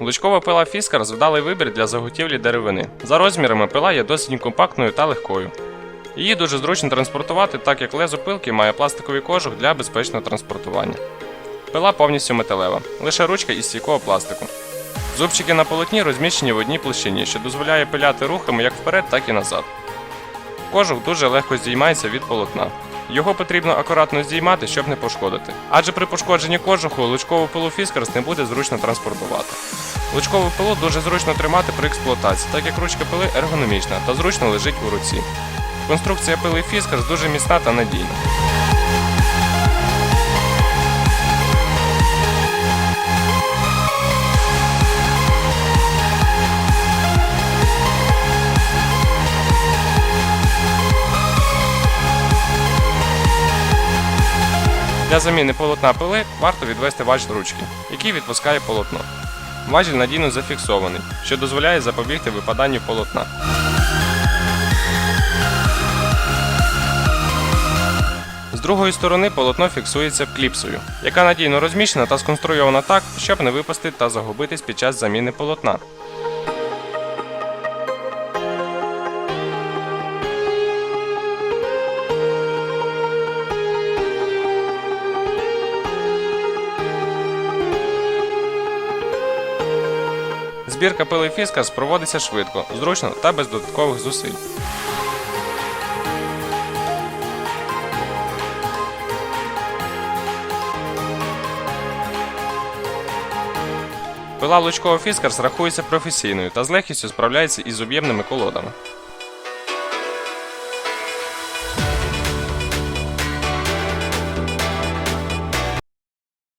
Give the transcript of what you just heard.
Лучкова пила Фіскар вдалий вибір для заготівлі деревини. За розмірами пила є досить компактною та легкою. Її дуже зручно транспортувати, так як лезо пилки має пластиковий кожух для безпечного транспортування. Пила повністю металева, лише ручка із стійкого пластику. Зубчики на полотні розміщені в одній площині, що дозволяє пиляти рухами як вперед, так і назад. Кожух дуже легко здіймається від полотна. Його потрібно акуратно здіймати, щоб не пошкодити. Адже при пошкодженні кожуху лучкову пилу Фіскарс не буде зручно транспортувати. Лучкову пилу дуже зручно тримати при експлуатації, так як ручка пили ергономічна та зручно лежить у руці. Конструкція пили Фіскарс дуже міцна та надійна. Для заміни полотна пили варто відвести важіль ручки, який відпускає полотно. Важіль надійно зафіксований, що дозволяє запобігти випаданню полотна. З другої сторони полотно фіксується кліпсою, яка надійно розміщена та сконструйована так, щоб не випасти та загубитись під час заміни полотна. Збірка пили Фіскас проводиться швидко, зручно та без додаткових зусиль. Пила лучкового Фіскарс рахується професійною та з легкістю справляється із об'ємними колодами.